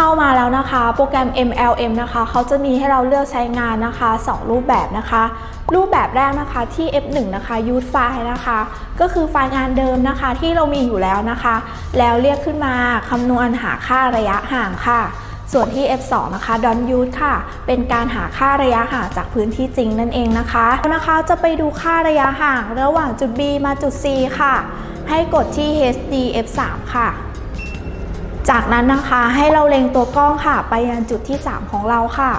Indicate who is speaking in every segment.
Speaker 1: เข้ามาแล้วนะคะ โปรแกรม MLM นะคะเขาจะมีให้เราเลือกใช้งานนะคะ 2 รูปแบบนะคะ รูปแบบแรกนะคะที่ F1 นะคะ use file นะคะ ก็คือไฟล์งานเดิมนะคะที่เรามีอยู่แล้วนะคะ แล้วเรียกขึ้นมาคำนวณหาค่าระยะห่างค่ะ ส่วนที่ F2 นะคะ don't use ค่ะ เป็นการหาค่าระยะห่างจากพื้นที่จริงนั่นเองนะคะแล้วนะคะจะไปดูค่าระยะห่างระหว่างจุด B มาจุด C ค่ะ ให้กดที่ HD F3 ค่ะ จากนั้นนะคะให้เราเล็งตัวกล้องค่ะ ไปยังจุดที่ 3 ของเราค่ะ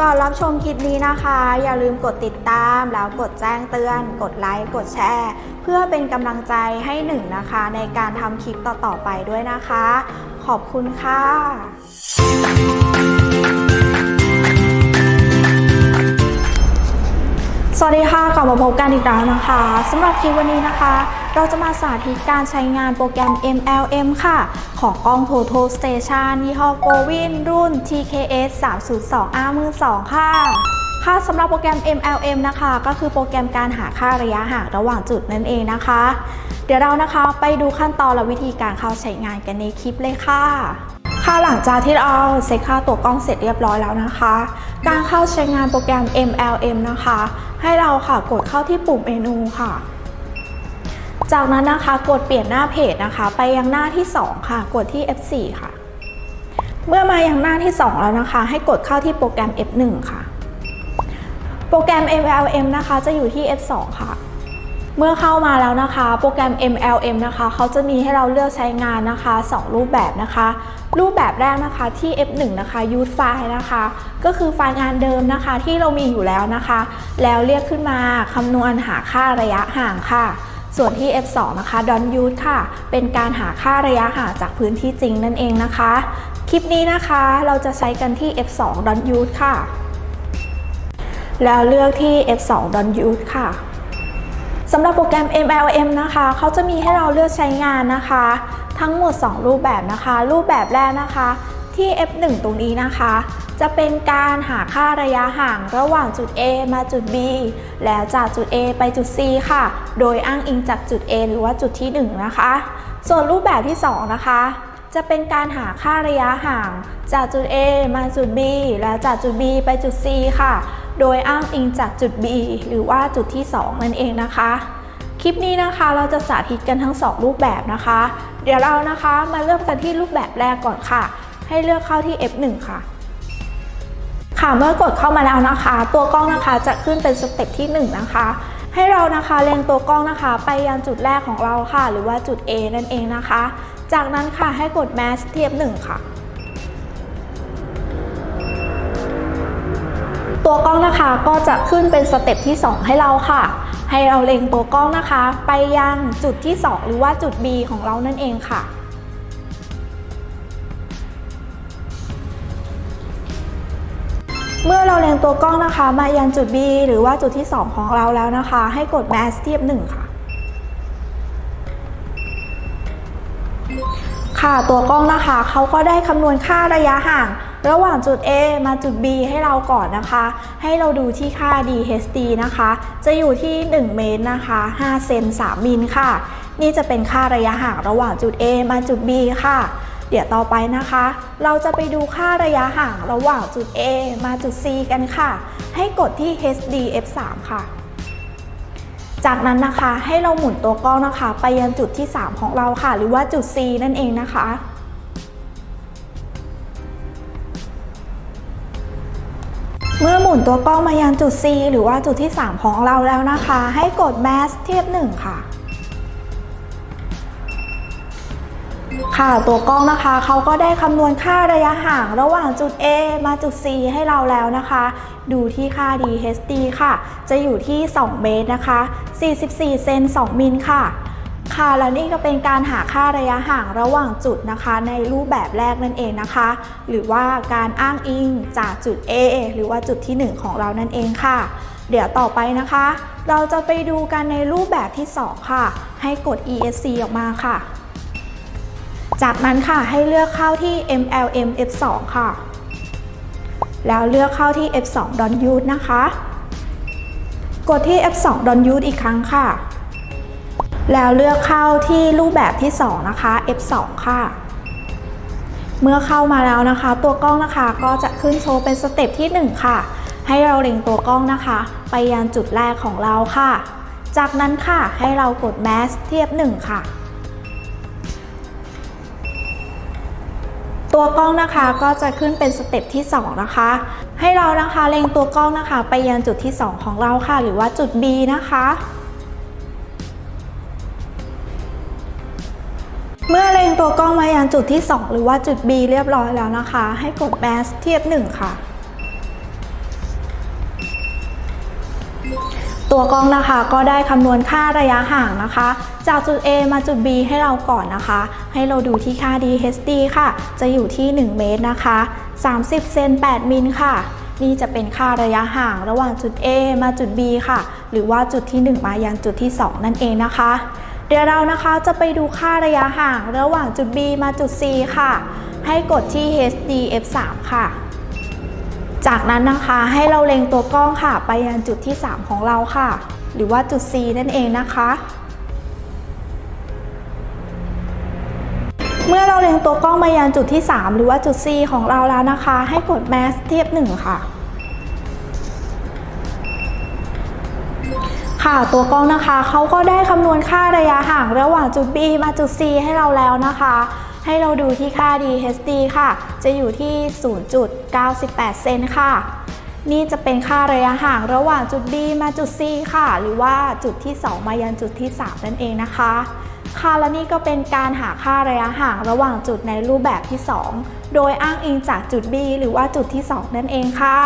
Speaker 1: ก่อนรับชมคลิปนี้นะคะ อย่าลืมกดติดตาม แล้วกดแจ้งเตือน กดไลค์ กดแชร์ เพื่อเป็นกำลังใจให้หนึ่งนะคะ ในการทำคลิปต่อๆไปด้วยนะคะ ขอบคุณค่ะ สวัสดีค่ะกลับมาพบกันอีกแล้วนะคะสำหรับคลิปวันนี้นะคะ เราจะมาสาธิตการใช้งานโปรแกรม MLM ค่ะ ของกล้อง Total Station ยี่ห้อ Govin รุ่น TKS 302 R มือ2ค่ะ ค่ะสำหรับโปรแกรม MLM นะคะ ก็คือโปรแกรมการหาค่าระยะห่างระหว่างจุดนั่นเองนะคะ เดี๋ยวเรานะคะไปดูขั้นตอนและวิธีการเข้าใช้งานกันในคลิปเลยค่ะ ค่ะหลังจากที่เราเซ็ตค่าตัวกล้องเสร็จเรียบร้อยแล้วนะคะ การเข้าใช้งานโปรแกรม MLM นะคะ ให้เราค่ะกดเข้าที่ปุ่มเมนูค่ะ จากนั้นนะคะกดเปลี่ยนหน้าเพจนะคะ ไปยังหน้าที่ 2 ค่ะ กดที่ F4 ค่ะ เมื่อมายังหน้าที่ 2 แล้วนะคะ ให้กดเข้าที่โปรแกรม F1 ค่ะ โปรแกรม MLM นะคะจะอยู่ที่ F2 ค่ะ เมื่อเข้ามาแล้วนะคะโปรแกรม MLM นะคะเขาจะมีให้เราเลือกใช้งานนะคะ 2 รูปแบบนะคะ รูปแบบแรกนะคะที่ F1 นะคะ use file นะคะ ก็คือไฟล์งานเดิมนะคะที่เรามีอยู่แล้วนะคะ แล้วเรียกขึ้นมาคำนวณหาค่าระยะห่างค่ะ ส่วนที่ F2 นะคะ don't use ค่ะ เป็นการหาค่าระยะห่างจากพื้นที่จริงนั่นเองนะคะ คลิปนี้นะคะเราจะใช้กันที่ F2 don't use ค่ะ แล้วเลือกที่ F2 don't use ค่ะ สำหรับโปรแกรม MLM นะคะ เขาจะมีให้เราเลือกใช้งานนะคะ ทั้งหมด 2 รูปแบบนะคะ รูปแบบแรกนะคะ ที่ F1 ตรงนี้นะคะ จะเป็นการหาค่าระยะห่างระหว่างจุด A มาจุด B แล้วจากจุด A ไปจุด C ค่ะ โดยอ้างอิงจากจุด A หรือว่าจุดที่ 1 นะคะ ส่วนรูปแบบที่ 2 นะคะจะเป็นการหาค่าระยะห่างจากจุด A มาจุด B แล้วจากจุด B ไปจุด C ค่ะ โดยอ้างอิงจากจุด B หรือว่าจุดที่ 2 นั่นเองนะคะ คลิปนี้นะคะเราจะสาธิตกันทั้ง 2 รูปแบบนะคะ เดี๋ยวเรานะคะมาเริ่มกันที่รูปแบบแรกก่อนค่ะ ให้เลือกเข้าที่ F1 ค่ะค่ะเมื่อกดเข้ามาแล้วนะคะ ตัวกล้องนะคะจะขึ้นเป็นสเต็ปที่ 1 นะคะ ให้เรานะคะเล็งตัวกล้องนะคะ ไปยังจุดแรกของเราค่ะ หรือว่าจุด A นั่นเองนะคะ จากนั้นค่ะให้กด Mask เทียบ1ค่ะ ตัวกล้องนะคะก็จะขึ้นเป็นสเต็ปที่ 2 ให้เราค่ะ ให้เราเล็งตัวกล้องนะคะ ไปยังจุดที่ 2 หรือว่าจุด B ของเรานั่นเองค่ะ เมื่อเราเล็งตัวกล้องนะคะ มายังจุด B หรือว่าจุดที่ 2 ของเราแล้วนะคะ ให้กด Mask เทียบ1ค่ะค่ะตัวกล้องนะคะเขาก็ได้คำนวณค่าระยะห่าง ระหว่างจุด A มาจุด B ให้เราก่อนนะคะ ให้เราดูที่ค่า DHD นะคะ จะอยู่ที่ 1 เมตรนะคะ 5 เซน 3 มิลค่ะ นี่จะเป็นค่าระยะห่างระหว่างจุด A มาจุด B ค่ะ เดี๋ยวต่อไปนะคะ เราจะไปดูค่าระยะห่างระหว่างจุด A มาจุด C กันค่ะ ให้กดที่ HD F3 ค่ะจากนั้นนะคะให้เราหมุนตัวกล้องนะคะ ไปยังจุดที่ 3 ของเราค่ะ หรือว่าจุด C นั่นเองนะคะ มื่อหมุนตัวกล้องมายังจุด C หรือว่าจุดที่ 3 ของเราแล้วนะคะ ให้กด Mask เทียบ 1 ค่ะ ค่ะตัวกล้องนะคะเขาก็ได้คำนวณค่าระยะห่างระหว่างจุด A มาจุด C ให้เราแล้วนะคะ ดูที่ค่า DHD ค่ะ จะอยู่ที่ 2 เมตรนะคะ 44 เซน 2 มิลค่ะ ค่ะและนี่ก็เป็นการหาค่าระยะห่างระหว่างจุดนะคะ ในรูปแบบแรกนั่นเองนะคะ หรือว่าการอ้างอิงจากจุด A หรือว่าจุดที่ 1 ของเรานั่นเองค่ะ เดี๋ยวต่อไปนะคะ เราจะไปดูกันในรูปแบบที่ 2 ค่ะ ให้กด ESC ออกมาค่ะ จากนั้นค่ะให้เลือกเข้าที่ MLM F2 ค่ะ แล้วเลือกเข้าที่ F2 Don't Use นะคะ กดที่ F2 Don't Use อีกครั้งค่ะ แล้วเลือกเข้าที่รูปแบบที่ 2 นะคะ F2 ค่ะ เมื่อเข้ามาแล้วนะคะ ตัวกล้องนะคะก็จะขึ้นโชว์เป็นสเต็ปที่ 1 ค่ะ ให้เราเล็งตัวกล้องนะคะ ไปยังจุดแรกของเราค่ะ จากนั้นค่ะให้เรากดแมสเทียบ 1 ค่ะ ตัวกล้องนะคะก็จะขึ้นเป็นสเต็ปที่ 2 นะคะ ให้เรานะคะเล็งตัวกล้องนะคะ ไปยังจุดที่ 2 ของเราค่ะ หรือว่าจุด B นะคะ เมื่อเล็งตัวกล้องมายังจุดที่ 2 หรือว่าจุด B เรียบร้อยแล้วนะคะ ให้กดแมสเทียบ 1 ค่ะ ตัวกล้องนะคะก็ได้คำนวณค่าระยะห่างนะคะ จากจุด A มาจุด B ให้เราก่อนนะคะ ให้เราดูที่ค่า DHD ค่ะ จะอยู่ที่ 1 เมตรนะคะ 30 เซน8 มิลค่ะนี่จะเป็นค่าระยะห่างระหว่างจุด A มาจุด B ค่ะ หรือว่าจุดที่ 1 มายังจุดที่ 2 นั่นเองนะคะ เดี๋ยวเรานะคะจะไปดูค่าระยะห่างระหว่างจุด B มาจุด C ค่ะ ให้กดที่ HD F3 ค่ะ จากนั้นนะคะให้เราเล็งตัวกล้องค่ะไปยังจุดที่ 3 ของเราค่ะ หรือว่าจุด C นั่นเองนะคะ เมื่อเราเล็งตัวกล้องมายังจุดที่ 3 หรือว่าจุด C ของเราแล้วนะคะ ให้กดแมสเทียบ1ค่ะ ค่ะ ตัวกล้องนะคะเขาก็ได้คำนวณค่าระยะห่างระหว่างจุด B มาจุด C ให้เราแล้วนะคะ ให้เราดูที่ค่า DHD ค่ะ จะอยู่ที่ 0.98 เซนค่ะ นี่จะเป็นค่าระยะห่างระหว่างจุด B มาจุด C ค่ะ หรือว่าจุดที่ 2 มายังจุดที่ 3 นั่นเองนะคะ ค่ะและนี่ก็เป็นการหาค่าระยะห่างระหว่างจุดในรูปแบบที่ 2 โดยอ้างอิงจากจุด B หรือว่าจุดที่ 2 นั่นเองค่ะ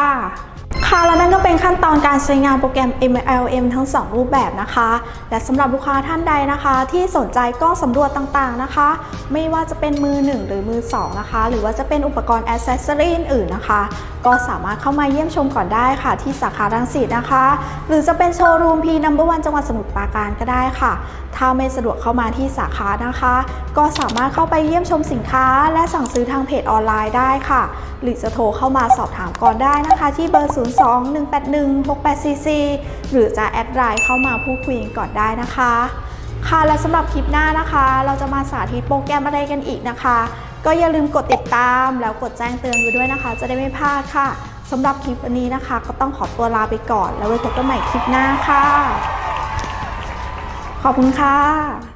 Speaker 1: ค่ะและนั่นก็เป็นขั้นตอนการใช้งานโปรแกรม MLM ทั้ง 2 รูปแบบนะคะ และสำหรับลูกค้าท่านใดนะคะ ที่สนใจกล้องสำรวจต่างๆนะคะ ไม่ว่าจะเป็นมือ 1 หรือมือ 2 นะคะ หรือว่าจะเป็นอุปกรณ์อสเซสซอรี่อื่นๆนะคะ ก็สามารถเข้ามาเยี่ยมชมก่อนได้ค่ะ ที่สาขารังสิตนะคะ หรือจะเป็นโชว์รูม P Number One จังหวัดสมุทรปราการก็ได้ค่ะ ถ้าไม่สะดวกเข้ามาที่สาขานะคะ ก็สามารถเข้าไปเยี่ยมชมสินค้า และสั่งซื้อทางเพจออนไลน์ได้ค่ะ หรือจะโทรเข้ามาสอบถามก่อนได้นะคะ ที่เบอร์ 02-181-6844 หรือจะแอดไลน์เข้ามาพูดคุยก่อนได้นะคะค่ะและสำหรับคลิปหน้านะคะ เราจะมาสาธิตโปรแกรมอะไรกันอีกนะคะ ก็อย่าลืมกดติดตามแล้วกดแจ้งเตือนไว้ด้วยนะคะ จะได้ไม่พลาดค่ะสำหรับคลิปวันนี้นะคะ ก็ต้องขอตัวลาไปก่อน แล้วไว้พบกันใหม่คลิปหน้าค่ะ ขอบคุณค่ะ